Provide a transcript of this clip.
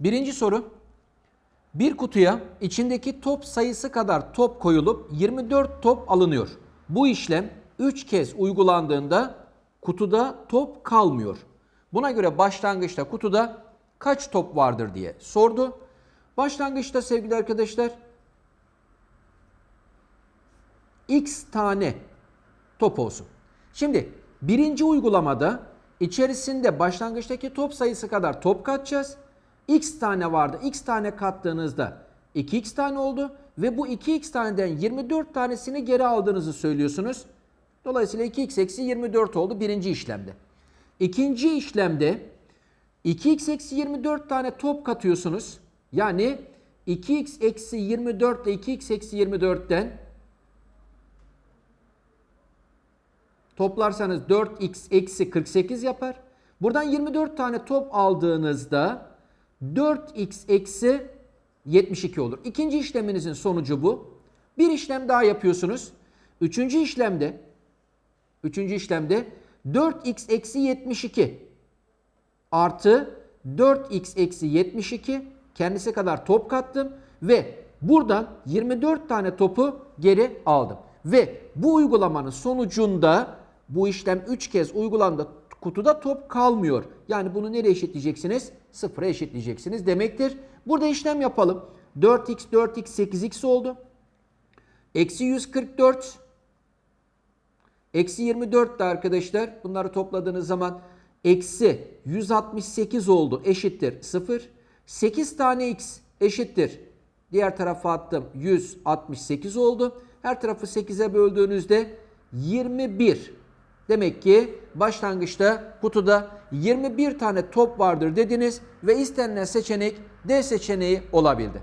Birinci soru. Bir kutuya içindeki top sayısı kadar top koyulup 24 top alınıyor. Bu işlem 3 kez uygulandığında kutuda top kalmıyor. Buna göre başlangıçta kutuda kaç top vardır diye sordu. Başlangıçta sevgili arkadaşlar x tane top olsun. Şimdi birinci uygulamada içerisinde başlangıçtaki top sayısı kadar top katacağız. X tane vardı. x tane kattığınızda 2x tane oldu ve bu 2x taneden 24 tanesini geri aldığınızı söylüyorsunuz. Dolayısıyla 2x eksi 24 oldu birinci işlemde. İkinci işlemde 2x eksi 24 tane top katıyorsunuz. Yani 2x eksi 24 ile 2x eksi 24'ten toplarsanız 4x eksi 48 yapar. Buradan 24 tane top aldığınızda 4x eksi 72 olur. İkinci işleminizin sonucu bu. Bir işlem daha yapıyorsunuz. Üçüncü işlemde üçüncü işlemde 4x eksi 72 artı 4x eksi 72 kendisi kadar top kattım ve buradan 24 tane topu geri aldım. Ve bu uygulamanın sonucunda bu işlem 3 kez uygulandı. Kutuda top kalmıyor. Yani bunu nereye eşitleyeceksiniz? Sıfıra eşitleyeceksiniz demektir. Burada işlem yapalım. 4x 4x 8x oldu. Eksi 144 Eksi 24 de arkadaşlar bunları topladığınız zaman eksi 168 oldu eşittir 0. 8 tane x eşittir. Diğer tarafa attım 168 oldu. Her tarafı 8'e böldüğünüzde 21. Demek ki başlangıçta kutuda 21 tane top vardır dediniz ve istenilen seçenek D seçeneği olabildi.